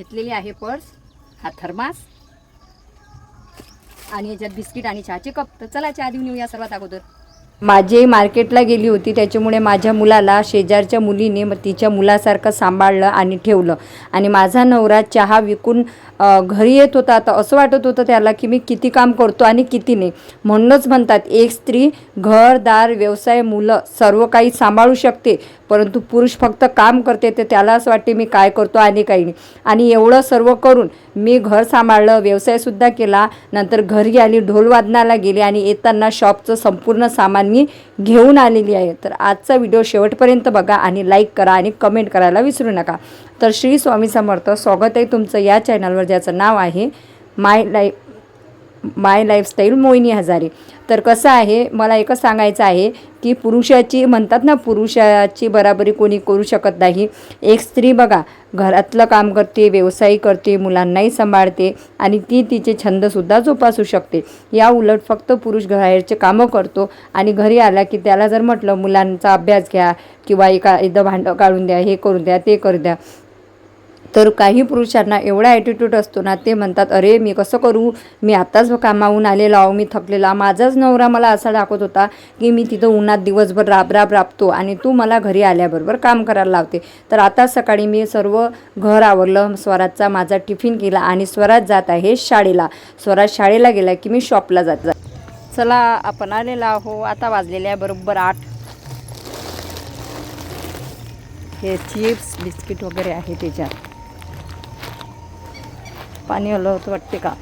घेतलेली आहे पर्स हा थर्मास. आणि याच्यात बिस्किट आणि चहाचे कप. तर चला चहा देऊन येऊया सर्वात अगोदर. माझी मार्केटला गेली होती त्याच्यामुळे माझ्या मुलाला शेजारच्या मुलीने मग तिच्या मुलासारखं सांभाळलं आणि ठेवलं. आणि माझा नवरा चहा विकून घरी येत होता. आता असं वाटत होतं त्याला की मी किती काम करतो आणि किती नाही. म्हणूनच म्हणतात एक स्त्री घर दार व्यवसाय मुलं सर्व काही सांभाळू शकते. परंतु पुरुष फक्त काम करते तर त्याला असं वाटते मी काय करतो आणि काही नाही. आणि एवढं सर्व करून मी घर सांभाळलं व्यवसायसुद्धा केला. नंतर घरी आली ढोल वादनाला आणि येताना शॉपचं संपूर्ण सामान मी घेऊन आलेली आहे. तर आजचा व्हिडिओ शेवटपर्यंत बघा आणि लाईक करा आणि कमेंट करायला विसरू नका. तर श्री स्वामी समर्थ स्वागत आहे तुमचं या चॅनलवर ज्याचं नाव आहे my life my lifestyle Mohini Hazare. तर कसं आहे मला एकच सांगायचं आहे की पुरुषाची म्हणतात ना पुरुषाची बराबरी कोणी करू शकत नाही. एक स्त्री बघा घरातलं काम करते व्यवसाय करते मुलांनाही सांभाळते आणि ती तिचे छंदसुद्धा जोपासू शकते. या उलट फक्त पुरुष बाहेरचे कामं करतो आणि घरी आला की त्याला जर म्हटलं मुलांचा अभ्यास घ्या किंवा एका एकदा भांडं काढून द्या हे करून द्या ते करू द्या. तर काही पुरुषांना एवढा ॲटिट्यूड असतो ना ते म्हणतात अरे मी कसं करू? मी आत्ताच कामावून आलेलो आहो मी थकलेला माझाच नवरा मला असा दाखवत होता की मी तिथं उन्हात दिवसभर राब राब राबतो आणि तू मला घरी आल्याबरोबर काम करायला लावते. तर आता सकाळी मी सर्व घर आवरलं स्वराजचा माझा टिफिन केला आणि स्वराज जात आहे शाळेला. स्वराज शाळेला गेला की मी शॉपला जात जा चला आपण आलेला आहो. आता वाजलेले आहे बरोबर आठ. हे चिप्स बिस्किट वगैरे आहे त्याच्यात. पाणी आलं होतं वाटते का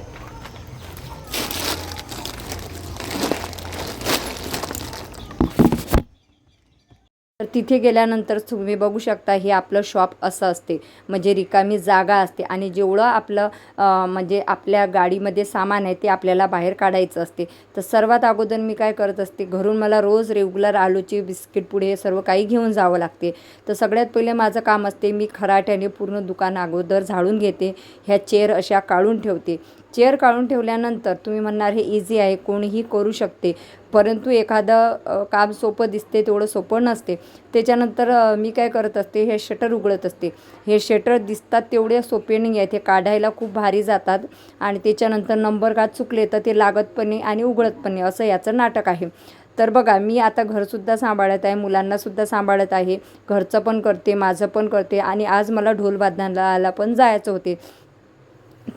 तर तिथे गेल्यानंतर तुम्ही बघू शकता हे आपलं शॉप असं असते. म्हणजे रिकामी जागा असते आणि जेवढं आपलं म्हणजे आपल्या गाडीमध्ये सामान आहे ते आपल्याला बाहेर काढायचं असते. तर सर्वात अगोदर मी काय करत असते घरून मला रोज रेग्युलर आलूची बिस्किट पुढे सर्व काही घेऊन जावं लागते. तर सगळ्यात पहिले माझं काम असते मी खराट्याने पूर्ण दुकान अगोदर झाडून घेते ह्या चेअर अशा काढून ठेवते. चेअर काढून ठेवल्यानंतर तुम्ही म्हणणार हे इझी आहे कोणीही करू शकते. परंतु एखादं काम सोपं दिसते तेवढं सोपं नसते. त्याच्यानंतर मी काय करत असते हे शटर उघडत असते. हे शटर दिसतात तेवढे सोपे नाही आहेत हे काढायला खूप भारी जातात आणि त्याच्यानंतर नंबर का चुकले तर ते लागत पण नाही आणि उघडत पण नाही असं याचं नाटक आहे. तर बघा मी आता घरसुद्धा सांभाळत आहे मुलांनासुद्धा सांभाळत आहे घरचं पण करते माझं पण करते आणि आज मला ढोल वादनाला पण जायचं होते.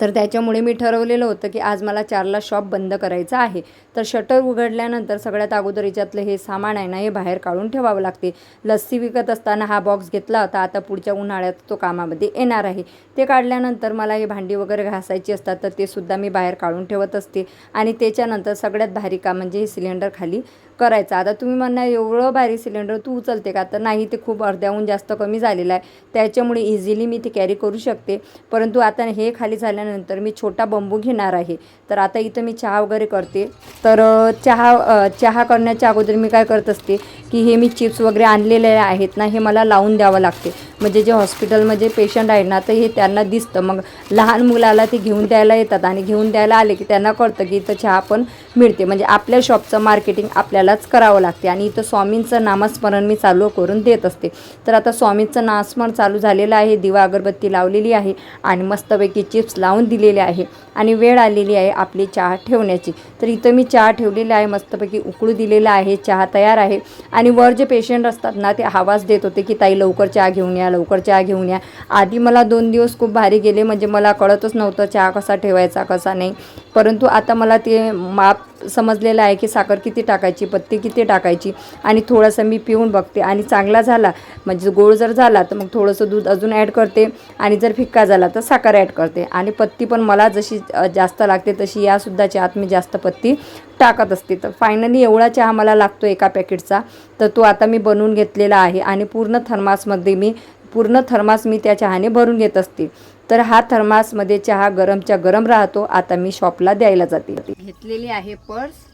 तर त्याच्यामुळे मी ठरवलेलं होतं की आज मला चारला शॉप बंद करायचं आहे. तर शटर उघडल्यानंतर सगळ्यात अगोदर याच्यातलं हे सामान आहे ना हे बाहेर काढून ठेवावं लागते. लस्सी विकत असताना हा बॉक्स घेतला होता. आता पुढच्या उन्हाळ्यात तो कामामध्ये येणार आहे. ते काढल्यानंतर मला हे भांडी वगैरे घासायची असतात तर ते सुद्धा मी बाहेर काढून ठेवत असते. आणि त्याच्यानंतर सगळ्यात भारी काम म्हणजे हे सिलेंडर खाली करायचं. आता तुम्ही म्हणणार एवढं भारी सिलेंडर तू उचलते का? तर नाही ते खूप अर्ध्याहून जास्त कमी झालेलं आहे. त्याच्यामुळे इझिली मी ते कॅरी करू शकते. परंतु आता हे खाली झाल्यानंतर मी छोटा बंबू घेणार आहे. तर आता इथं मी चहा वगैरे करते. तर चहा चहा करण्याच्या अगोदर मी काय करत असते की हे मी चिप्स वगैरे आणलेले आहेत ना हे मला लावून द्यावं लागते. म्हणजे जे हॉस्पिटलमध्ये पेशंट आहे ना तर हे त्यांना दिसतं. मग लहान मुलाला ते घेऊन द्यायला येतात आणि घेऊन द्यायला आले की त्यांना कळतं की इथं चहा पण मिळते. म्हणजे आपल्या शॉपचं मार्केटिंग आपल्यालाच करावं लागते आणि इथं स्वामींचं नामस्मरण मी चालू करून देत असते. तर आता स्वामींचं नामस्मरण चालू झालेलं आहे दिवा अगरबत्ती लावलेली आहे आणि मस्तपैकी चिप्स लावून दिलेले आहे. आणि वेळ आलेली आहे आपली चहा ठेवण्याची. तर इथं मी चहा ठेवलेली आहे मस्तपैकी उकळू दिलेला आहे चहा तयार आहे. आणि वर जे पेशंट असतात ना ते आवाज देत होते की ताई लवकर चहा घेऊन या लवकर चहा घेऊन या. आधी मला दोन दिवस खूप भारी गेले म्हणजे मला कळतच नव्हतं चहा कसा ठेवायचा कसा नाही. परंतु आता मला ते माप समजलेलं आहे की साखर किती टाकायची पत्ती किती टाकायची आणि थोडंसं मी पिऊन बघते. आणि चांगला झाला म्हणजे गोड जर झाला तर मग थोडंसं दूध अजून ॲड करते. आणि जर फिक्का झाला तर साखर ॲड करते. आणि पत्ती पण मला जशी जास्त लागते तशी यासुद्धा चहात मी जास्त पत्ती टाकत असते. तर फायनली एवढा चहा मला लागतो एका पॅकेटचा तर तो आता मी बनवून घेतलेला आहे. आणि पूर्ण थर्मासमध्ये मी पूर्ण थर्मास मी त्या चहाने भरून घेत असते. तर हा थर्मासमध्ये चहा गरमच्या गरम राहतो. आता मी शॉपला द्यायला जाते. घेतलेली आहे पर्स.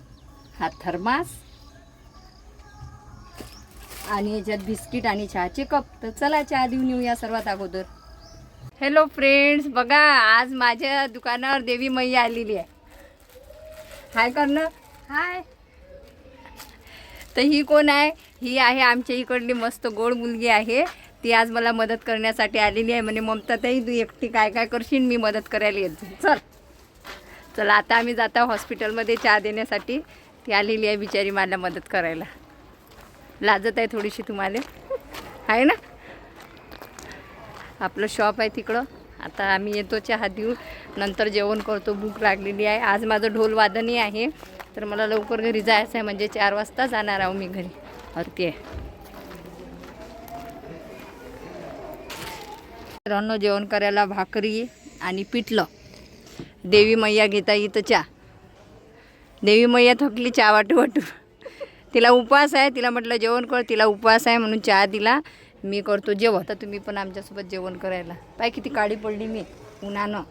हा थर्मास. आणि याच्यात बिस्किट आणि चहाचे कप. तर चला चहा देऊन येऊया सर्वात अगोदर. हॅलो फ्रेंड्स बघा आज माझ्या दुकानावर देवी मैया आलेली आहे. हाय करणं. हाय तर ही कोण आहे? ही आहे आमच्या इकडली मस्त गोड मुलगी आहे. ती आज मला मदत करण्यासाठी आलेली आहे. म्हणे ममताताई तू एकटी काय काय करशील? मी मदत करायला येत चल. चला आता आम्ही जाता हॉस्पिटलमध्ये चहा देण्यासाठी. ती आलेली आहे बिचारी मला मदत करायला. लाजत आहे थोडीशी तुम्हाला. आहे ना? आपलं शॉप आहे तिकडं. आता आम्ही येतो चहा देऊ नंतर जेवण करतो. भूक लागलेली आहे. आज माझं ढोल वादनही आहे. तर मला लवकर घरी जायचं आहे. म्हणजे चार वाजता जाणार आहो मी घरी. आरती मित्रांनो जेवण करायला भाकरी आणि पिठलं. देवी मैया घेता इथं चहा. देवी मैया थकली चहा वाटू वाटू. तिला उपवास आहे तिला म्हटलं जेवण कर तिला उपवास आहे म्हणून चहा दिला. मी करतो जेवण. तर तुम्ही पण आमच्यासोबत जेवण करायला. पाय किती काळी पडली मी. उन्हानं.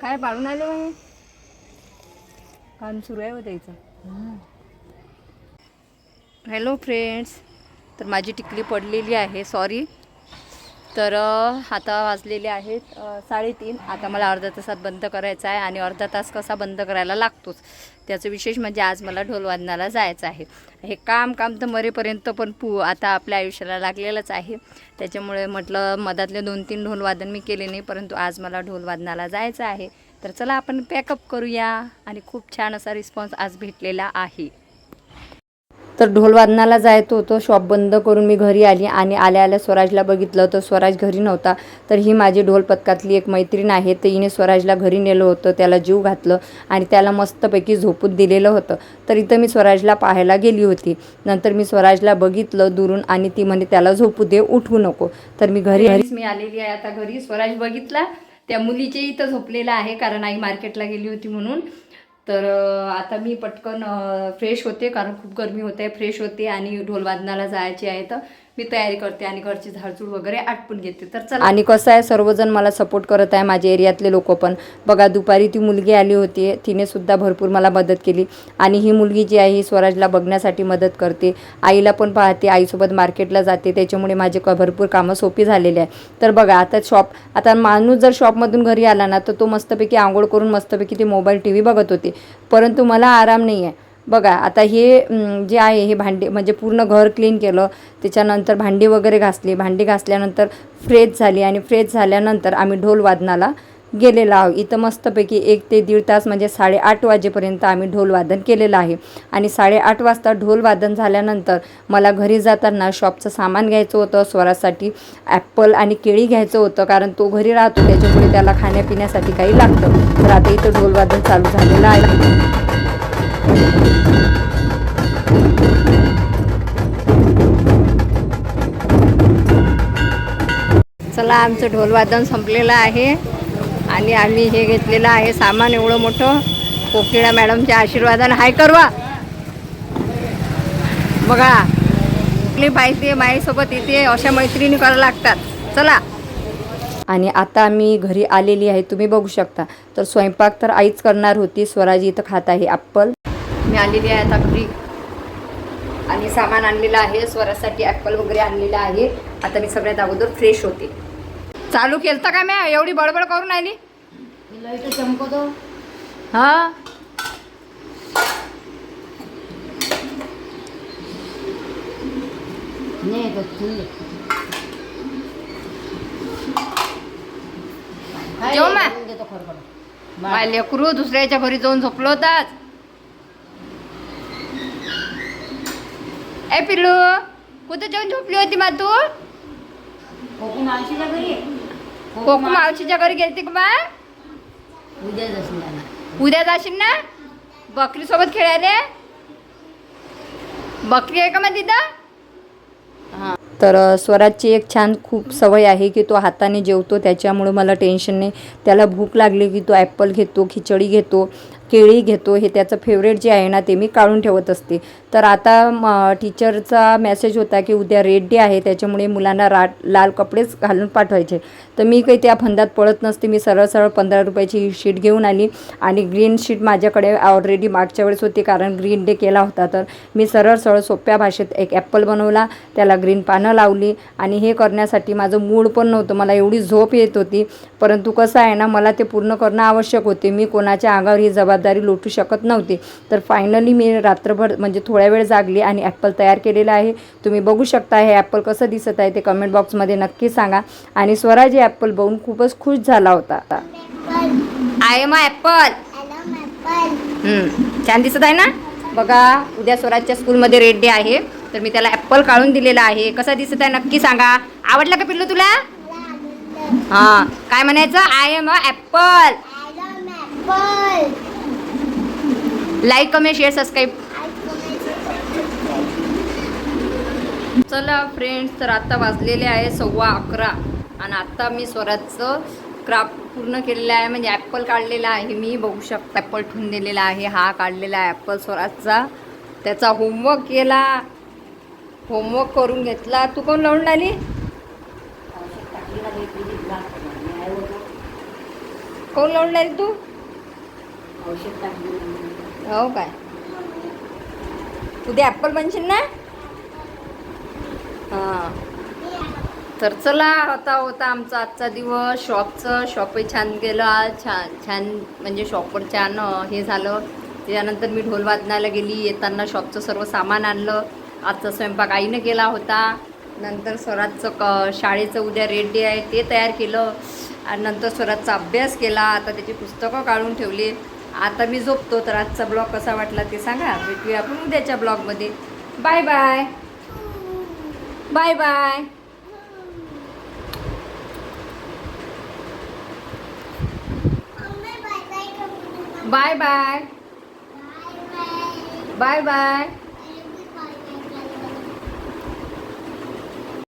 काय पाळून आले मग काम सुरू आहे हो त्याचं. हॅलो फ्रेंड्स तर माझी टिकली पडलेली आहे सॉरी तर आता वाजलेले आहेत साडेतीन. आता मला अर्धा तासात बंद करायचं आहे आणि अर्धा तास कसा बंद करायला लागतोच? त्याचं विशेष म्हणजे आज मला ढोलवादनाला जायचं आहे. हे काम काम तर मरेपर्यंत पण पू आता आपल्या आयुष्याला लागलेलंच आहे. त्याच्यामुळे म्हटलं मधातले दोन तीन ढोल वादन मी केले नाही परंतु आज मला ढोल वादनाला जायचं आहे. तर चला आपण पॅकअप करूया. आणि खूप छान असा रिस्पॉन्स आज भेटलेला आहे. तर ढोल वादनाला जायचं होतं. शॉप बंद करून मी घरी आली आणि आल्या आल्या स्वराजला बघितलं तर स्वराज घरी नव्हता तर ही माझी ढोल पथकातली एक मैत्रीण आहे. तर हिने स्वराजला घरी नेलं होतं त्याला जीव घातलं आणि त्याला मस्तपैकी झोपून दिलेलं होतं. तर इथं मी स्वराजला पाहायला गेली होती. नंतर मी स्वराजला बघितलं दुरून आणि ती म्हणे त्याला झोपू दे उठवू नको. तर मी घरी घरीच मी आलेली आहे आता घरी. स्वराज बघितला. त्या मुलीचे इथं झोपलेला आहे कारण आई मार्केटला गेली होती म्हणून. तर आता मी पटकन फ्रेश होते कारण खूप गरमी होते फ्रेश होते आणि ढोल वादनाला जायचे आहे तर मी तयारी करते आणि घरची झाडझूड वगैरे आटपून घेते. तर चला. आणि कसं आहे सर्वजण मला सपोर्ट करत आहे माझ्या एरियातले लोक पण. बघा दुपारी ती मुलगी आली होती तिने सुद्धा भरपूर मला मदत केली. आणि ही मुलगी जी आहे ही स्वराजला बघण्यासाठी मदत करते. आईला पण पाहते आईसोबत मार्केटला जाते. त्याच्यामुळे माझे क भरपूर कामं सोपी झालेली आहे. तर बघा आता शॉप आता माणूस जर शॉपमधून घरी आला ना तर तो मस्तपैकी आंघोळ करून मस्तपैकी ते मोबाईल टी व्ही बघत होते. परंतु मला आराम नाही आहे बघा आता हे जे आहे हे भांडी म्हणजे पूर्ण घर क्लीन केलं त्याच्यानंतर भांडी वगैरे घासली. भांडी घासल्यानंतर फ्रेश झाली आणि फ्रेश झाल्यानंतर आम्ही ढोल वादनाला गेलेलो आहोत. इथं मस्तपैकी एक ते दीड तास म्हणजे साडेआठ वाजेपर्यंत आम्ही ढोल वादन केलेलं आहे. आणि साडेआठ वाजता ढोल वादन झाल्यानंतर मला घरी जाताना शॉपचं सामान घ्यायचं होतं स्वरासाठी ॲपल आणि केळी घ्यायचं होतं कारण तो घरी राहतो त्याच्यामुळे त्याला खाण्यापिण्यासाठी काही लागतं. तर आता इथं ढोल वादन चालू झालेलं आहे. चला आमचं ढोलवादन संपलेलं आहे. आणि आम्ही हे घेतलेलं आहे सामान एवढं मोठं. कोकिळा मॅडमच्या आशीर्वादानं. हाय करवा बघा आपली पाहिजे माईसोबत इथे अशा मैत्रिणी करायला लागतात. चला. आणि आता मी घरी आलेली आहे तुम्ही बघू शकता. तर स्वयंपाक तर आईच करणार होती स्वराजी इथं खात आहे ॲप्पल मी आलेली आहे आता घरी. आणि सामान आणलेलं आहे स्वरासाठी ॲप्पल वगैरे आणलेलं आहे. आता मी सगळ्यात अगोदर फ्रेश होते. चालू केलं का मॅ एवढी बडबड करून आली चमकतो हा? नाही तो थंड जेव मा. देतो खरखर माझ्या लेकरू दुसऱ्याच्या घरी जाऊन झोपलो होताच ए पिल्लू कुठं जाऊन झोपली होती मा तू? कोकण मावशीच्या घरी कोकू मावशीच्या घरी गेलती का मा? उद्या जाशील जाणार उद्या जाशील ना? बकरी सोबत खेळायला? बकरी आहे का मग तिथं? तर स्वराजची एक छान खूप सवय आहे की तो हाताने जेवतो. त्याच्यामुळं मला टेन्शन नाही. त्याला भूक लागली की तो ॲपल घेतो खिचडी घेतो. केळी घेतो हे त्याचं फेवरेट जे आहे ना ते मी काढून ठेवत असते. तर आता म टीचरचा मेसेज होता की उद्या रेड डे आहे त्याच्यामुळे मुलांना रा लाल कपडेच घालून पाठवायचे. तर मी काही त्या फंदात पळत नसते मी सरळ सरळ पंधरा रुपयाची शीट घेऊन आली आणि ग्रीन शीट माझ्याकडे ऑलरेडी मागच्या वेळेस होती कारण ग्रीन डे केला होता. तर मी सरळ सरळ सोप्या भाषेत एक ॲपल बनवला त्याला ग्रीन पानं लावली आणि हे करण्यासाठी माझं मूड पण नव्हतं मला एवढी झोप येत होती. परंतु कसं आहे ना मला ते पूर्ण करणं आवश्यक होते. मी कोणाच्या अंगावर ही जबाबदारी जबाबदारी लोटू शकत नव्हते. तर फायनली मी रात्रभर म्हणजे थोड्या वेळ जागली आणि ॲप्पल तयार केलेलं आहे. तुम्ही बघू शकता हे ॲप्पल कसं दिसत आहे ते कमेंट बॉक्समध्ये नक्की सांगा. आणि स्वराज हे ॲप्पल बघून खूपच खुश झाला होता. आय एम ॲप्पल हम्म, छान दिसत आहे ना? बघा उद्या स्वराजच्या स्कूलमध्ये रेड डे आहे. तर मी त्याला ॲप्पल काढून दिलेला आहे. कसा दिसत आहे नक्की सांगा. आवडला का पिल्लू तुला? हां काय म्हणायचं? I am a apple like comment share subscribe चला फ्रेंड्स तर आता वाजलेले आहे सव्वा अकरा. आणि आता मी स्वराजचं क्राफ्ट पूर्ण केलेलं आहे. म्हणजे ॲप्पल काढलेला आहे. मी बघू शकता ॲप्पल ठेवून दिलेला आहे. हा काढलेला आहे ॲप्पल स्वराजचा त्याचा होमवर्क केला. होमवर्क करून घेतला. तू कोण लावून आली कोण लावून आली तू? हो काय? उद्या ॲप्पल बनशील ना? हां. तर चला आता होता आमचा आजचा दिवस. शॉपचं शॉपही छान गेलं. आज छान छान म्हणजे शॉपवर छान हे झालं. त्याच्यानंतर मी ढोल वाजनायला गेली. येताना शॉपचं सर्व सामान आणलं. आजचा स्वयंपाक आईनं केला होता. नंतर स्वराजचं क शाळेचं उद्या रेड डे आहे ते तयार केलं. आणि नंतर स्वराजचा अभ्यास केला. आता त्याची पुस्तकं काढून ठेवली. आता मी झोपतो तर आजचा ब्लॉग कसा वाटला ते सांगा. भेटूया आपण उद्याच्या ब्लॉगमध्ये. Bye bye. Bye bye. Bye bye. Bye bye.